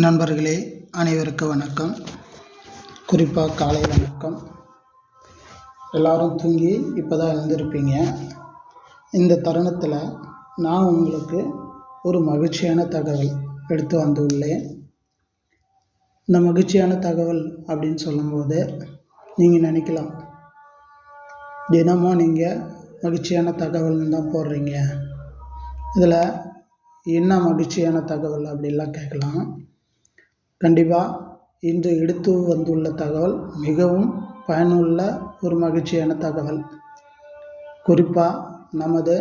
நண்பர்களே அனைவருக்கும் வணக்கம். குறிப்பாக காலை வணக்கம். எல்லாரும் தூங்கி இப்போ தான் எழுந்திருப்பீங்க. இந்த தருணத்தில் நான் உங்களுக்கு ஒரு மகிழ்ச்சியான தகவல் எடுத்து வந்துள்ளேன். இந்த மகிழ்ச்சியான தகவல் அப்படின்னு சொல்லும்போது நீங்கள் நினைக்கலாம் தினமும் நீங்கள் மகிழ்ச்சியான தகவல்னு தான் போடுறீங்க. இதில் என்ன மகிழ்ச்சியான தகவல் அப்படிலாம் கேட்கலாம். கண்டிப்பாக இன்று எடுத்து வந்துள்ள தகவல் மிகவும் பயனுள்ள ஒரு மகிழ்ச்சியான தகவல். குறிப்பாக நமது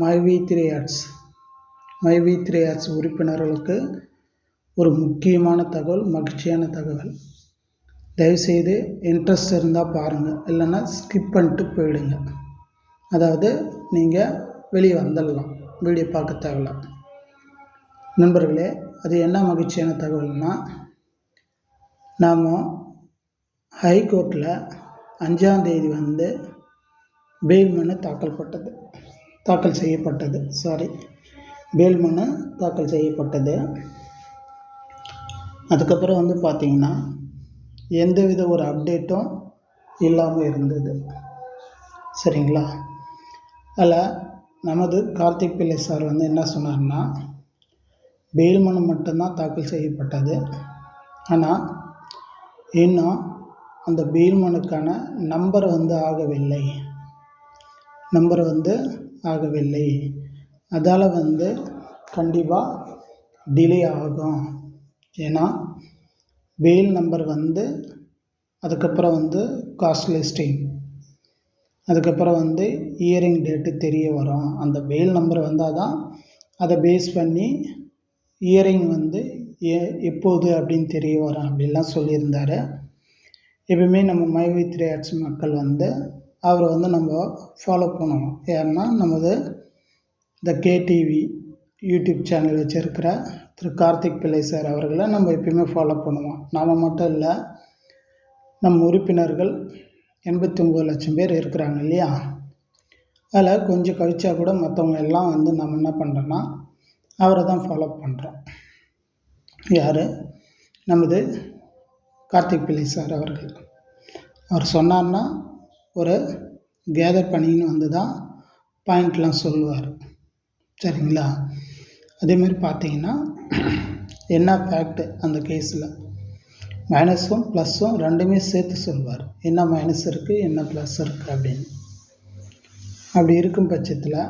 MyV three ads MyV three ads உறுப்பினர்களுக்கு ஒரு முக்கியமான தகவல் மகிழ்ச்சியான தகவல். தயவுசெய்து இன்ட்ரெஸ்ட் இருந்தால் பாருங்கள் இல்லைன்னா ஸ்கிப் பண்ணிட்டு போயிடுங்க. அதாவது நீங்கள் வெளியே வந்துடலாம் வீடியோ பார்க்க தேவையில்ல. நண்பர்களே அது என்ன மகிழ்ச்சியான தகவல்னா நாம் ஹைகோர்ட்டில் அஞ்சாந்தேதி வந்து பெயில் மனு தாக்கல் பட்டது. தாக்கல் செய்யப்பட்டது. சாரி பெயில் மனு தாக்கல் செய்யப்பட்டது. அதுக்கப்புறம் வந்து பார்த்திங்கன்னா எந்தவித ஒரு அப்டேட்டும் இல்லாமல் இருந்தது. சரிங்களா? அதில் நமது கார்த்திக் பிள்ளை சார் வந்து என்ன சொன்னார்னா பெயில் மனு மட்டும்தான் தாக்கல் செய்யப்பட்டது. ஆனால் இன்னும் அந்த பெயில் மனுக்கான நம்பர் வந்து ஆகவில்லை. நம்பர் வந்து ஆகவில்லை. அதால் வந்து கண்டிப்பாக டிலே ஆகும். ஏன்னா பெயில் நம்பர் வந்து அதுக்கப்புறம் வந்து காஸ்ட் லிஸ்டிங் அதுக்கப்புறம் வந்து இயரிங் டேட்டு தெரிய வரும். அந்த பெயில் நம்பர் வந்தால் தான் அதை பேஸ் பண்ணி இயரிங் வந்து ஏ எப்போது அப்படின்னு தெரிய வரும் அப்படின்லாம் சொல்லியிருந்தார். எப்பவுமே நம்ம மைவி த்ரீ ஆர்ட்ஸ் மக்கள் வந்து அவரை வந்து நம்ம ஃபாலோ பண்ணணும். ஏன்னா நமது இந்த கேடிவி யூடியூப் சேனல் வச்சுருக்கிற திரு கார்த்திக் பிள்ளை சார் அவர்களை நம்ம எப்பயுமே ஃபாலோ பண்ணுவோம். நாம் மட்டும் இல்லை நம் உறுப்பினர்கள் எண்பத்தி ஒம்பது லட்சம் பேர் இருக்கிறாங்க இல்லையா? அதில் கொஞ்சம் கழிச்சா கூட மற்றவங்க எல்லாம் வந்து நம்ம என்ன பண்ணுறோன்னா அவரை தான் ஃபாலோ பண்ணுறோம் யார்? நமது கார்த்திக் பிள்ளை சார் அவர்கள். அவர் சொன்னார்னா ஒரு கேதர் பண்ணின்னு வந்து தான் பாயிண்ட்லாம் சொல்லுவார். சரிங்களா? அதேமாதிரி பார்த்தீங்கன்னா என்ன ஃபேக்ட் அந்த கேஸில் மைனஸும் ப்ளஸ்ஸும் ரெண்டுமே சேர்த்து சொல்வார் என்ன மைனஸ் இருக்குது என்ன ப்ளஸ் இருக்குது அப்படின்னு. அப்படி இருக்கும் பட்சத்தில்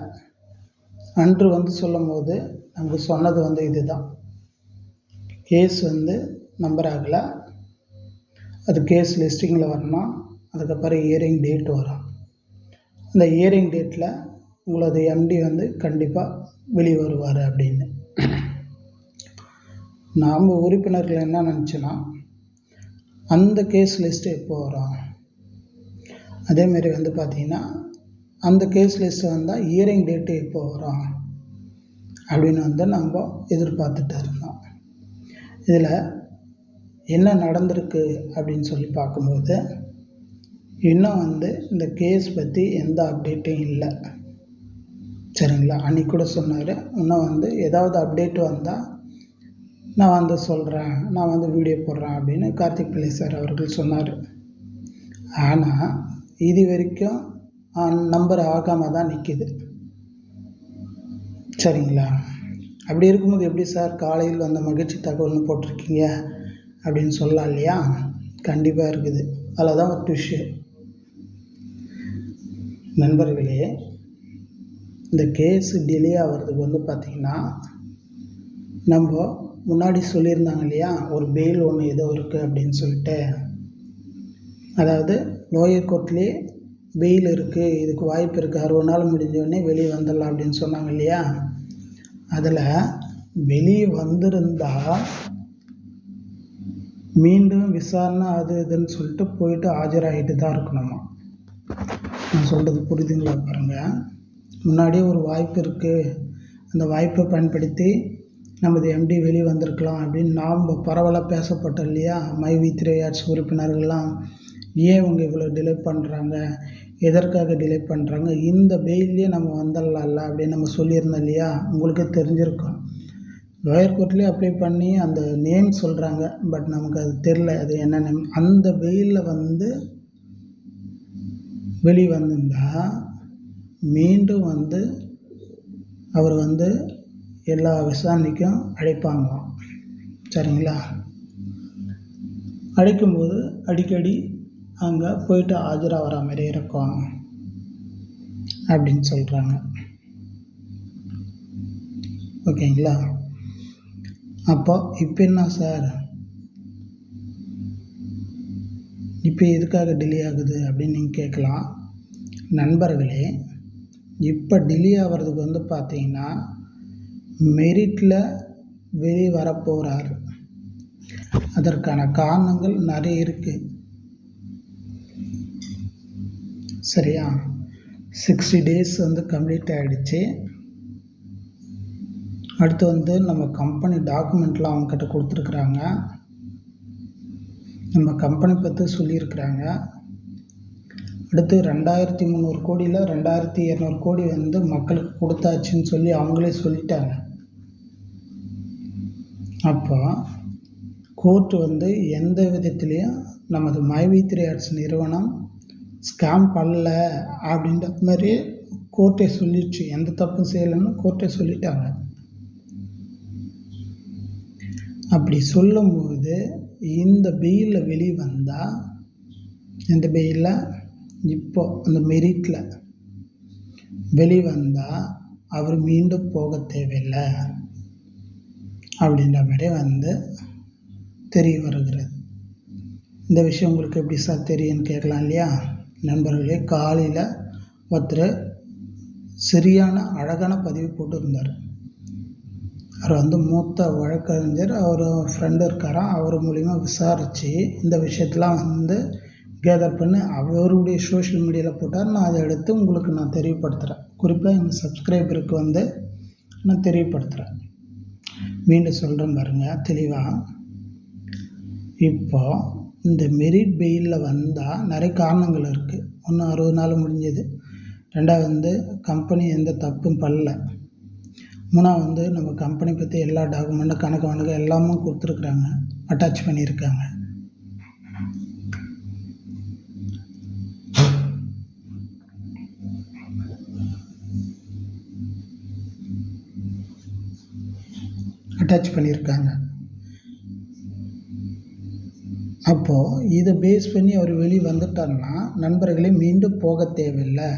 அன்று வந்து சொல்லும் போது நமக்கு சொன்னது வந்து இதுதான். கேஸ் வந்து நம்பர் ஆகலை. அது கேஸ் லிஸ்டிங்கில் வரணும்? அதுக்கப்புறம் இயரிங் டேட் வரும். அந்த இயரிங் டேட்டில் உங்களது எம்டி வந்து கண்டிப்பாக வெளியே வருவார் அப்படின்னு. நாம் உறுப்பினர்கள் என்ன நினச்சோன்னா அந்த கேஸ் லிஸ்ட்டு எப்போ வரும்? அதேமாரி வந்து பார்த்திங்கன்னா அந்த கேஸ் லிஸ்ட்டு வந்தால் இயரிங் டேட்டு எப்போ வரும்? அப்படின்னு வந்து நம்ம எதிர்பார்த்துட்டு இருந்தோம். இதில் என்ன நடந்திருக்கு அப்படின்னு சொல்லி பார்க்கும்போது இன்னும் வந்து இந்த கேஸ் பற்றி எந்த அப்டேட்டும் இல்லை. சரிங்களா? அன்றைக்கி கூட சொன்னார் இன்னும் வந்து ஏதாவது அப்டேட் வந்தால் நான் வந்து சொல்கிறேன் நான் வந்து வீடியோ போடுறேன் அப்படின்னு கார்த்திக் பிள்ளை சார் அவர்கள் சொன்னார். ஆனால் இது வரைக்கும் நம்பர் ஆகாமல் தான் நிற்கிது சரிங்களா? அப்படி இருக்கும்போது எப்படி சார் காலையில் வந்த மகிழ்ச்சி தகவல்னு போட்டிருக்கீங்க? அப்படின்னு சொல்லலாம் இல்லையா? கண்டிப்பாக இருக்குது. அதில் தான் ஒரு ட்விஷ்ஷு நண்பர்களே இந்த கேஸு டிலே ஆகிறதுக்கு வந்து பார்த்திங்கன்னா நம்ம முன்னாடி சொல்லியிருந்தாங்க இல்லையா? ஒரு பெயில் ஒன்று ஏதோ இருக்குது அப்படின்னு சொல்லிட்டு. அதாவது லோயர் கோர்ட்லேயே பெயில் இருக்குது இதுக்கு வாய்ப்பு இருக்குது அறுபது நாள் முடிஞ்சோடனே வெளியே வந்துடலாம் அப்படின்னு சொன்னாங்க இல்லையா? அதில் வெளியே வந்திருந்தால் மீண்டும் விசாரணை அது இதுன்னு சொல்லிட்டு போயிட்டு ஆஜராகிட்டு தான் இருக்கணுமா? நான் சொல்கிறது புரியுதுங்களா பாருங்கள் முன்னாடியே ஒரு வாய்ப்பு இருக்குது அந்த வாய்ப்பை பயன்படுத்தி நமது எம்டி வெளியே வந்திருக்கலாம் அப்படின்னு நாம் பரவலாக பேசப்பட்டோம் இல்லையா? மைவி த்ரீ ஆர்ட்ஸ் உறுப்பினர்கள்லாம் ஏன் இவங்க இவ்வளோ டிலே பண்ணுறாங்க எதற்காக டிலே பண்ணுறாங்க இந்த பெயிலே நம்ம வந்துடலாம்ல அப்படின்னு நம்ம சொல்லியிருந்தோம் இல்லையா? உங்களுக்கு தெரிஞ்சிருக்கும். லோயர் கோர்ட்லேயே அப்ளை பண்ணி அந்த நேம் சொல்கிறாங்க பட் நமக்கு அது தெரில அது என்ன நேம் அந்த பெயிலில் வந்து வெளியே வந்திருந்தால் மீண்டும் வந்து அவர் வந்து எல்லா விசாரணைக்கும் அழைப்பாங்களாம். சரிங்களா? அழைக்கும்போது அடிக்கடி அங்கே போயிட்டு ஆஜராகிற மாதிரி இருக்கும் அப்படின்னு சொல்கிறாங்க ஓகேங்களா? அப்போ இப்போ என்ன சார்? இப்போ எதுக்காக டிலே ஆகுது அப்படின்னு நீங்கள் கேட்கலாம். நண்பர்களே இப்போ டிலே ஆகிறதுக்கு வந்து பார்த்தீங்கன்னா மெரிட்டில் வெளியே வரப்போகிறார் அதற்கான காரணங்கள் நிறைய இருக்குது சரியா? சிக்ஸ்டி டேஸ் வந்து கம்ப்ளீட் ஆகிடுச்சு அடுத்து வந்து நம்ம கம்பெனி டாக்குமெண்ட்லாம் அவங்கக்கிட்ட கொடுத்துருக்குறாங்க. நம்ம கம்பெனி பற்றி சொல்லியிருக்கிறாங்க. அடுத்து ரெண்டாயிரத்தி முந்நூறு கோடியில் ரெண்டாயிரத்தி இரநூறு கோடி வந்து மக்களுக்கு கொடுத்தாச்சுன்னு சொல்லி அவங்களே சொல்லிட்டாங்க. அப்போ கோர்ட்டு வந்து எந்த விதத்துலேயும் நமது மைவி த்ரீ ஆர்ட்ஸ் நிறுவனம் ஸ்கேம் பண்ணல அப்படின்ற மாதிரி கோர்ட்டே சொல்லிடுச்சு. எந்த தப்பும் செய்யலைன்னு கோர்ட்டே சொல்லிட்டாங்க. அப்படி சொல்லும்போது இந்த பெயிலில் வெளியே வந்தால் இந்த பெயிலில் இப்போ அந்த மெரிட்டில் வெளி வந்தால் அவர் மீண்டும் போக தேவையில்லை அப்படின்ற மாதிரி வந்து தெரிய வருகிறது. இந்த விஷயம் உங்களுக்கு எப்படி சார் தெரியும்னு கேட்கலாம் இல்லையா? நண்பர்களே காலையில் ஒருத்தர் சரியான அழகான பதிவு போட்டிருந்தார். அவர் வந்து மூத்த வழக்கறிஞர் அவர் ஃப்ரெண்டு இருக்காராம். அவர் மூலிமா விசாரித்து இந்த விஷயத்தெலாம் வந்து கேதர் பண்ணி அவருடைய சோஷியல் மீடியாவில் போட்டார். நான் அதை எடுத்து உங்களுக்கு நான் தெரியப்படுத்துகிறேன் குறிப்பாக எங்கள் சப்ஸ்கிரைபருக்கு வந்து நான் தெரியப்படுத்துகிறேன் மீண்டும் சொல்கிறேன் பாருங்கள் தெளிவாக இப்போது இந்த மெரிட் பெயிலில் வந்தால் நிறைய காரணங்கள் இருக்குது. ஒன்று அறுபது நாள் முடிஞ்சது. ரெண்டாவது வந்து கம்பெனி எந்த தப்பும் பண்ணல மூணாவது வந்து நம்ம கம்பெனி பற்றி எல்லா டாக்குமெண்ட்டும் கணக்கு வணக்கு எல்லாமும் கொடுத்துருக்குறாங்க. அட்டாச் பண்ணியிருக்காங்க. அட்டாச் பண்ணியிருக்காங்க. அப்போது இதை பேஸ் பண்ணி அவர் வெளியே வந்துட்டார்னா நண்பர்களே மீண்டும் போக தேவையில்லை.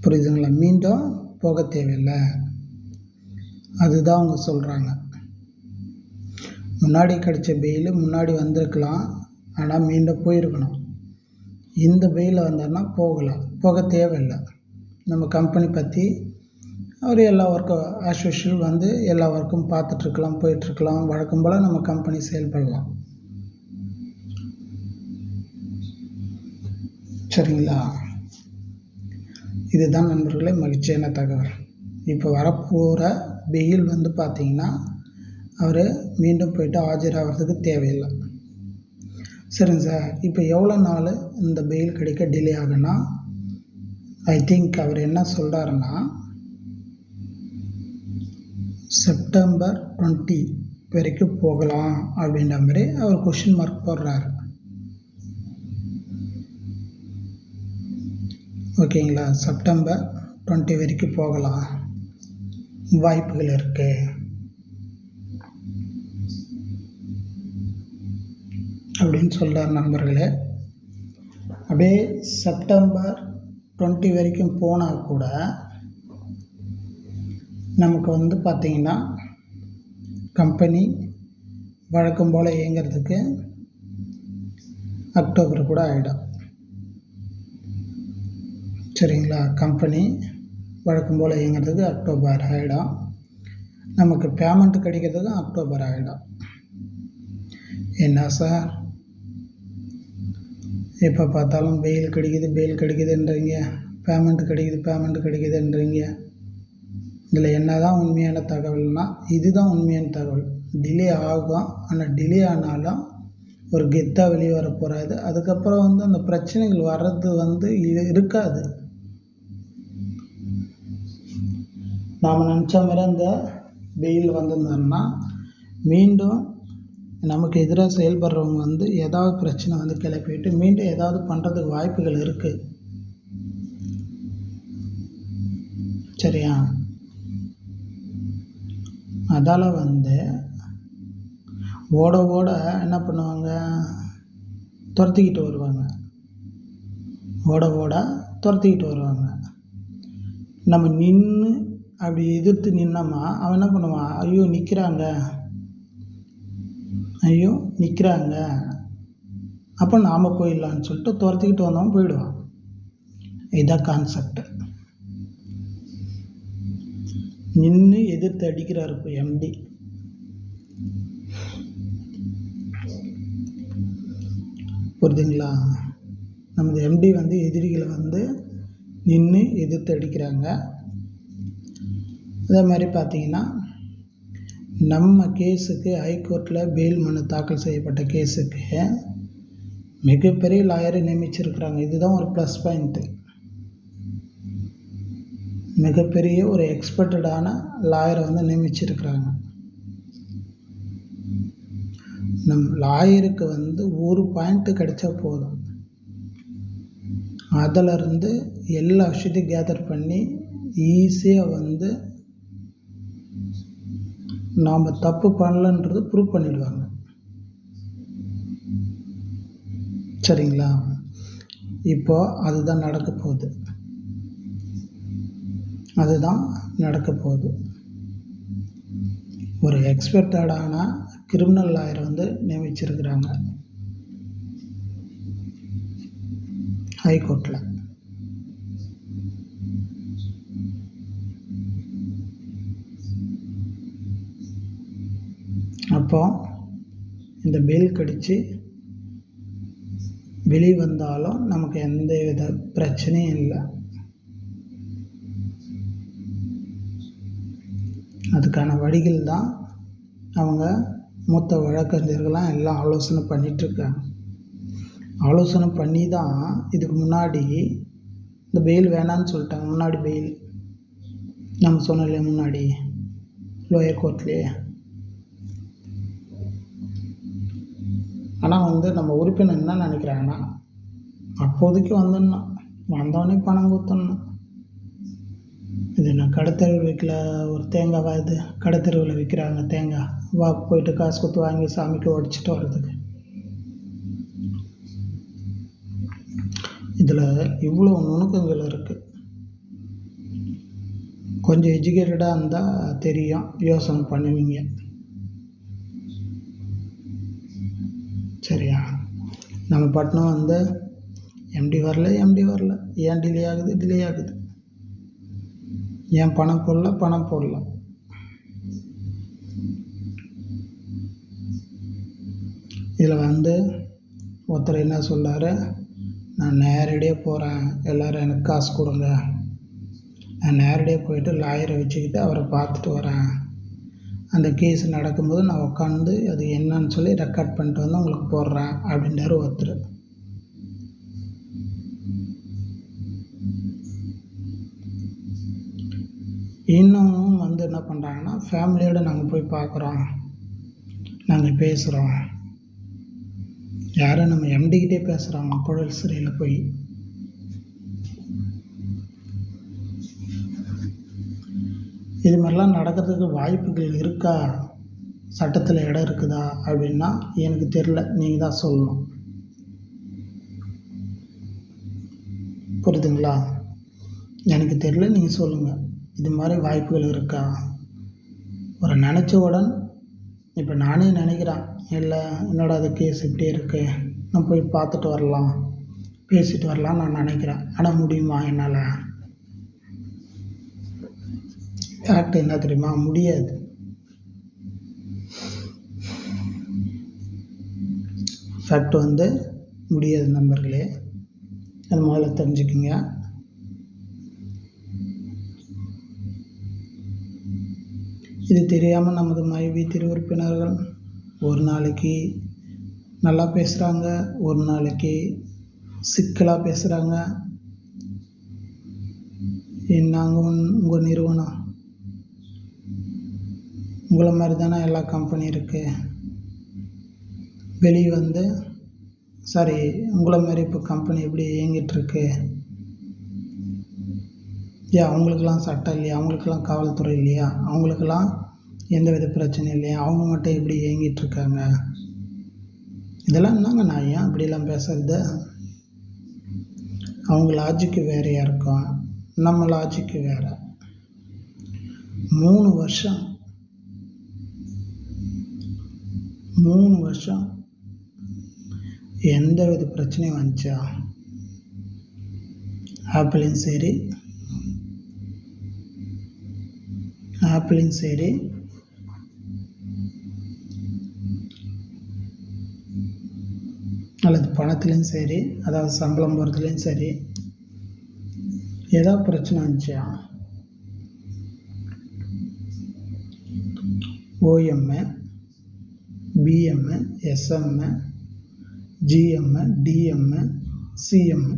புரியுதுங்களா? மீண்டும் போக தேவையில்லை. அதுதான் அவங்க சொல்கிறாங்க முன்னாடி கிடச்ச பெயில் முன்னாடி வந்திருக்கலாம். ஆனால் மீண்டும் போயிருக்கணும். இந்த பெயிலில் வந்தார்னா போகலாம். போக தேவையில்லை. நம்ம கம்பெனி பற்றி அவர் எல்லா ஒர்க்கும் ஆஸ் யூஷுவல் வந்து எல்லா ஒர்க்கும் பார்த்துட்ருக்கலாம் போயிட்டுருக்கலாம் வழக்கம் போல் நம்ம கம்பெனி செயல்படலாம். சரிங்களா? இதுதான் நண்பர்களே மகிழ்ச்சியான தகவல். இப்போ வரப்போகிற வெயில் வந்து பார்த்திங்கன்னா அவர் மீண்டும் போயிட்டு ஆஜராகிறதுக்கு தேவையில்லை. சரிங்க சார். இப்போ எவ்வளோ நாள் இந்த பெயில் கிடைக்க டிலே ஆகுன்னா ஐ திங்க் அவர் என்ன சொல்கிறாருன்னா செப்டம்பர் டுவெண்ட்டி வரைக்கும் போகலாம் அப்படின்ற மாதிரி அவர் கொஷின் மார்க் போடுறாரு. ஓகேங்களா செப்டம்பர் டுவெண்ட்டி வரைக்கும் போகலாம். வாய்ப்புகள் இருக்கு. அப்படின்னு சொல்கிறார் நண்பர்களே. அப்படியே செப்டம்பர் டுவெண்ட்டி வரைக்கும் போனால் கூட நமக்கு வந்து பார்த்திங்கன்னா கம்பெனி வழக்கம் போல் இயங்கிறதுக்கு அக்டோபர் கூட ஆகிடும் சரிங்களா? கம்பெனி வழக்கம் போல் இயங்கிறதுக்கு அக்டோபர் ஆகிடும் நமக்கு பேமெண்ட் கிடைக்கிறதுக்கும் அக்டோபர் ஆகிடும் என்ன சார் எப்போ பார்த்தாலும் வெயில் கிடைக்குது வெயில் கிடைக்குதுன்றீங்க. பேமெண்ட் கிடைக்குது பேமெண்ட் கிடைக்குதுன்றீங்க. இதில் என்ன தான் உண்மையான தகவல்னால் இதுதான் உண்மையான தகவல். டிலே ஆகும் ஆனால் டிலே ஆனாலும் ஒரு கெத்தாக வெளியே வர போகிறாது அதுக்கப்புறம் வந்து அந்த பிரச்சனைகள் வர்றது வந்து இது இருக்காது. நாம் நினச்ச மாதிரி அந்த வெயில் வந்திருந்தோம்னா மீண்டும் நமக்கு எதிராக செயல்படுறவங்க வந்து ஏதாவது பிரச்சனை வந்து கிளப்பிட்டு மீண்டும் ஏதாவது பண்ணுறதுக்கு வாய்ப்புகள் இருக்குது சரியா? அதால் வந்து ஓட ஓட என்ன பண்ணுவாங்க? துரத்திக்கிட்டு வருவாங்க. ஓட ஓட துரத்திக்கிட்டு வருவாங்க. நம்ம நின்று அப்படி எதிர்த்து நின்னோமா அவன் என்ன பண்ணுவான்? ஐயோ நிற்கிறாங்க ஐயோ நிற்கிறாங்க அப்போ நாம் போயிடலான்னு சொல்லிட்டு துரத்திக்கிட்டு வந்தவன் போயிடுவான். இதுதான் கான்செப்ட் நின்று எதிர்த்து அடிக்கிறார் இப்போ எம்டி புரியுதுங்களா? நமது எம்டி வந்து எதிரிகளை வந்து நின்று எதிர்த்து அடிக்கிறாங்க. அதே மாதிரி பார்த்தீங்கன்னா நம்ம கேஸுக்கு ஹைகோர்ட்டில் பெயில் மனு தாக்கல் செய்யப்பட்ட கேஸுக்கு மிகப்பெரிய லாயரை நியமிச்சிருக்கிறாங்க. இதுதான் ஒரு ப்ளஸ் பாயிண்ட்டு மிகப்பெரிய ஒரு எக்ஸ்பர்ட்டடான லாயரை வந்து நியமிச்சிருக்கிறாங்க. நம் லாயருக்கு வந்து ஒரு பாயிண்ட்டு கிடைச்சா போதும். அதிலிருந்து எல்லா விஷயத்தையும் கேதர் பண்ணி ஈஸியாக வந்து நாம் தப்பு பண்ணலன்றது ப்ரூவ் பண்ணிடுவாங்க. சரிங்களா? இப்போ அதுதான் நடக்க போகுது. அதுதான் நடக்க போகுது. ஒரு எக்ஸ்பெக்டடான கிரிமினல் லாயரை வந்து நியமிச்சிருக்கிறாங்க. ஹைகோர்ட்டில் அப்போ இந்த பெயில் கடித்து வெளி வந்தாலும் நமக்கு எந்த வித பிரச்சனையும் இல்லை. அதுக்கான வழிகள் தான் அவங்க மூத்த வழக்கறிஞர்களாக எல்லாம் ஆலோசனை பண்ணிகிட்ருக்காங்க ஆலோசனை பண்ணி தான் இதுக்கு முன்னாடி இந்த பெயில் வேணான்னு சொல்லிட்டாங்க. முன்னாடி பெயில் நம்ம சொன்னோம் முன்னாடி லோயர் கோர்ட்லேயே ஆனால் வந்து நம்ம உறுப்பினர் என்ன நினைக்கிறாங்கன்னா அப்போதைக்கு வந்துடணும். வந்தோடனே பணம் கொடுத்துடணும். இது நான் கடைத்தெருவில் விற்கல ஒரு தேங்காய் இது கடைத்தெருவில் விற்கிறாங்க தேங்காய். வா போயிட்டு காசு கொடுத்து வாங்கி சாமிக்கு உடச்சிட்டு வர்றதுக்கு. இதில் இவ்வளோ நுணுக்கங்கள் இருக்குது கொஞ்சம் எஜுகேட்டடாக இருந்தால் தெரியும். யோசனை பண்ணுவீங்க. சரியா? நம்ம பட்டணம் வந்து எம்டி வரல எம்டி வரல. ஏன் டிலே ஆகுது? டிலே ஆகுது. ஏன் பணம் போடல பணம் போடல. இதில் வந்து ஒருத்தர் என்ன சொல்கிறாரு நான் நேரடியாக போகிறேன் எல்லோரும் எனக்கு காசு கொடுங்க. நான் நேரடியாக போயிட்டு லாயரை வச்சுக்கிட்டு அவரை பார்த்துட்டு வரேன். அந்த கேஸ் நடக்கும்போது நான் உட்காந்து அது என்னன்னு சொல்லி ரெக்கார்ட் பண்ணிட்டு வந்து உங்களுக்கு போடுறேன் அப்படின்றாரு ஒருத்தர். இன்னமும் வந்து என்ன பண்ணுறாங்கன்னா ஃபேமிலியோடு நாங்கள் போய் பார்க்குறோம் நாங்கள் பேசுகிறோம் யாரும் நம்ம எம்டிக்கிட்டே பேசுகிறாங்க குழல் சிறையில் போய். இது மாதிரிலாம் நடக்கிறதுக்கு வாய்ப்புகள் இருக்கா? சட்டத்தில் இடம் இருக்குதா? அப்படின்னா எனக்கு தெரில நீங்கள் தான் சொல்லணும். புரியுதுங்களா? எனக்கு தெரில நீங்கள் சொல்லுங்கள் இது மாதிரி வாய்ப்புகள் இருக்கா? ஒரு நினச்சவுடன் இப்போ நானே நினைக்கிறேன். இல்லை என்னடா அது கேஸ் இப்படி இருக்குது நான் போய் பார்த்துட்டு வரலாம். பேசிட்டு வரலாம் நான் நினைக்கிறேன். ஆனால் முடியுமா என்னால்? ஃபேக்ட் என்ன தெரியுமா? முடியாது. ஃபேக்ட் வந்து முடியாது நண்பர்களே. அது முதல்ல தெரிஞ்சுக்குங்க. இது தெரியாமல் நமது மைவி திரு உறுப்பினர்கள் ஒரு நாளைக்கு நல்லா பேசுகிறாங்க ஒரு நாளைக்கு சிக்கலாக பேசுகிறாங்க நாங்கள் உங்கள் நிறுவனம்? உங்களை மாதிரி தானே எல்லா கம்பெனி இருக்குது வெளியே வந்து சாரி உங்களை மாதிரி இப்போ கம்பெனி எப்படி இயங்கிட்டுருக்கு ஏன் அவங்களுக்கெல்லாம் சட்டம் இல்லையா? அவங்களுக்கெல்லாம் காவல்துறை இல்லையா? அவங்களுக்கெல்லாம் எந்த வித பிரச்சனையும் இல்லையா? அவங்க மட்டும் இப்படி இயங்கிட்டுருக்காங்க இதெல்லாம் என்னங்க நான் ஏன் இப்படிலாம் பேசுறது? அவங்க லாஜிக்கு வேறையாக இருக்கும் நம்ம லாஜிக்கு வேறு. மூணு வருஷம். மூணு வருஷம். எந்த வித பிரச்சனையும் வந்துச்சா? ஆப்பிளையும் சரி ஆப்பிளையும் சரி அல்லது பணத்துலேயும் சரி அதாவது சம்பளம் போகிறதுலேயும் சரி ஏதோ பிரச்சனை வந்துச்சா? ஓஎம்மு பிஎம்மு எஸ்எம்மு ஜிஎம்மு டிஎம்மு சிஎம்மு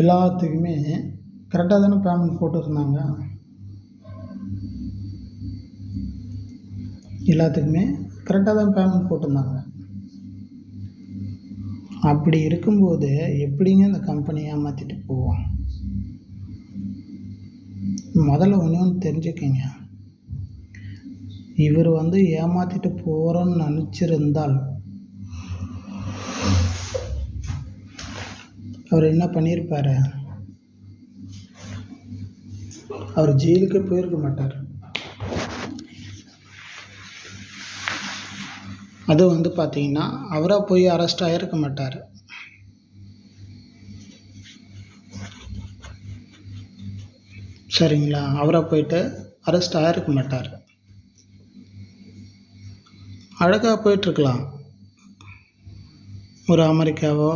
எல்லாத்துக்குமே கரெக்டாக தானே பேமெண்ட் போட்டுருந்தாங்க. எல்லாத்துக்குமே கரெக்டாக தான் பேமெண்ட் போட்டிருந்தாங்க. அப்படி இருக்கும்போது எப்படிங்க இந்த கம்பெனியை ஏமாற்றிட்டு போவோம் முதல்ல ஒன்று ஒன்று தெரிஞ்சுக்கங்க. இவர் வந்து ஏமாற்றிட்டு போகிறோன்னு நினச்சிருந்தால் அவர் என்ன பண்ணியிருப்பார்? அவர் ஜெயிலுக்கு போயிருக்க மாட்டார். அது வந்து பார்த்தீங்கன்னா அவராக போய் அரெஸ்ட் ஆகிருக்க மாட்டார். சரிங்களா? அவராக போயிட்டு அரெஸ்ட் ஆகிருக்க மாட்டார். அழகாக போயிட்டுருக்கலாம். ஒரு அமெரிக்காவோ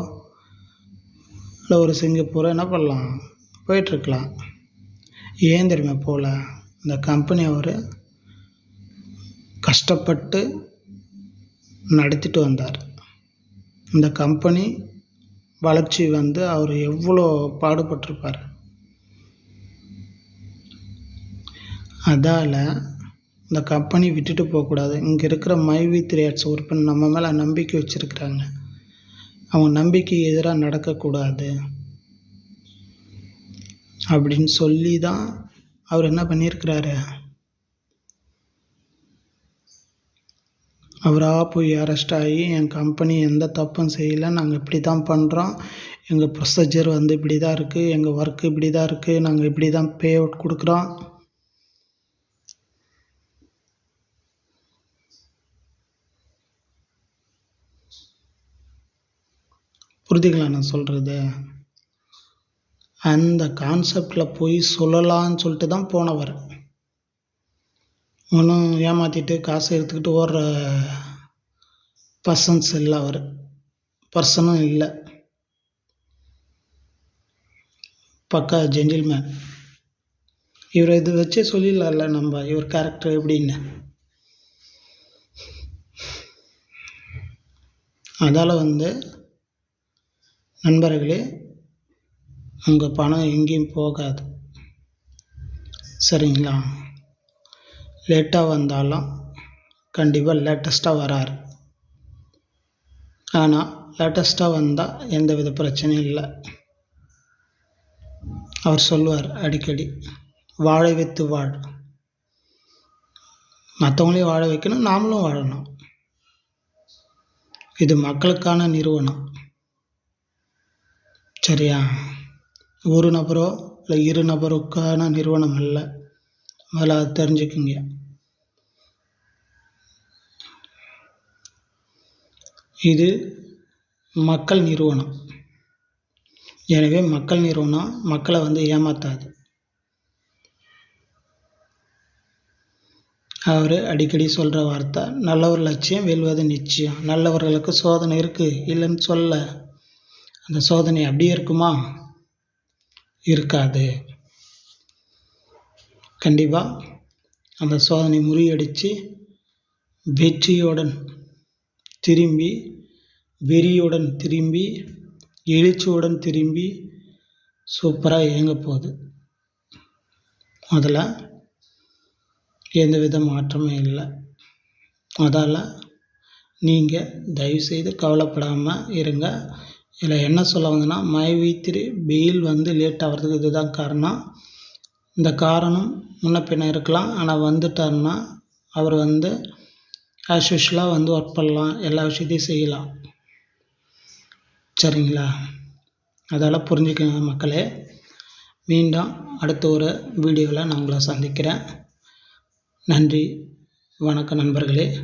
இல்லை ஒரு சிங்கப்பூரோ என்ன பண்ணலாம்? போயிட்டுருக்கலாம். ஏன் தெரியுமா போகல இந்த கம்பெனி அவர் கஷ்டப்பட்டு நடத்திட்டு வந்தார். இந்த கம்பெனி வளர்ச்சி வந்து அவர் எவ்வளோ பாடுபட்டிருப்பார்? அதால் இந்த கம்பெனி விட்டுட்டு போகக்கூடாது. இங்கே இருக்கிற மைவி த்ரேட்ஸ் உறுப்பினர் நம்ம மேலே நம்பிக்கை வச்சுருக்குறாங்க. அவங்க நம்பிக்கை எதிராக நடக்கக்கூடாது அப்படின்னு சொல்லி தான் அவர் என்ன பண்ணியிருக்கிறாரு? அவராக போய் அரெஸ்ட் ஆகி என் கம்பெனி எந்த தப்பும் செய்யலை நாங்கள் இப்படி தான் பண்ணுறோம் எங்கள் ப்ரொசீஜர் வந்து இப்படி தான் இருக்குது எங்கள் ஒர்க்கு இப்படி தான் இருக்குது நாங்கள் இப்படி தான் பே அவுட் கொடுக்குறோம். புரிதுங்களா நான் சொல்கிறது அந்த கான்செப்டில் போய் சொல்லலான்னு சொல்லிட்டு தான் போனவர். ஒன்றும் ஏமாற்றிட்டு காசை எடுத்துக்கிட்டு ஓடுற பர்சன்ஸ் இல்லை அவர். பர்சனும் இல்லை. பக்கா ஜென்டில்மேன் இவரை இது வச்சே சொல்லிடலாம்ல நம்ம இவர் கேரக்டர் எப்படின்னு. அதால் வந்து நண்பர்களே உங்கள் பணம் எங்கேயும் போகாது. சரிங்களா? லேட்டாக வந்தாலும் கண்டிப்பாக லேட்டஸ்ட்டாக வராரு. ஆனால் லேட்டஸ்ட்டாக வந்தால் எந்த வித பிரச்சனையும் இல்லை. அவர் சொல்லுவார் அடிக்கடி வாழ வைத்து வாழ். மற்றவங்களையும் வாழ வைக்கணும் நாமளும் வாழணும். இது மக்களுக்கான நிறுவனம். சரியா? ஒரு நபரோ இல்லை இரு நபருக்கான நிறுவனம் அல்ல. முதல்ல அதை தெரிஞ்சுக்குங்க. இது மக்கள் நிறுவனம். எனவே மக்கள் நிறுவனம் மக்களை வந்து ஏமாற்றாது அவர் அடிக்கடி சொல்கிற வார்த்தை நல்லவர் லட்சியம் வெல்வது நிச்சயம். நல்லவர்களுக்கு சோதனை இருக்குது இல்லைன்னு சொல்ல. அந்த சோதனை அப்படியே இருக்குமா? இருக்காது. கண்டிப்பாக அந்த சோதனை முறியடித்து வெற்றியுடன் திரும்பி வெறியுடன் திரும்பி எழுச்சியுடன் திரும்பி சூப்பராக இயங்க போகுது. அதில் எந்தவித மாற்றமும் இல்லை. அதால் நீங்கள் தயவுசெய்து கவலைப்படாமல் இருங்க. இதில் என்ன சொல்ல வந்தேன்னா மை வீத்திரி வெயில் வந்து லேட் ஆகிறதுக்கு இதுதான் காரணம். இந்த காரணம் முன்ன பின்ன இருக்கலாம். ஆனால் வந்துட்டாருன்னா அவர் வந்து ஆஸ் யூஷுவலாக வந்து ஒர்க் பண்ணலாம். எல்லா விஷயத்தையும் செய்யலாம். சரிங்களா? அதால் புரிஞ்சுக்கங்க மக்களே. மீண்டும் அடுத்த ஒரு வீடியோவில் நான் உங்களை சந்திக்கிறேன். நன்றி. வணக்கம் நண்பர்களே.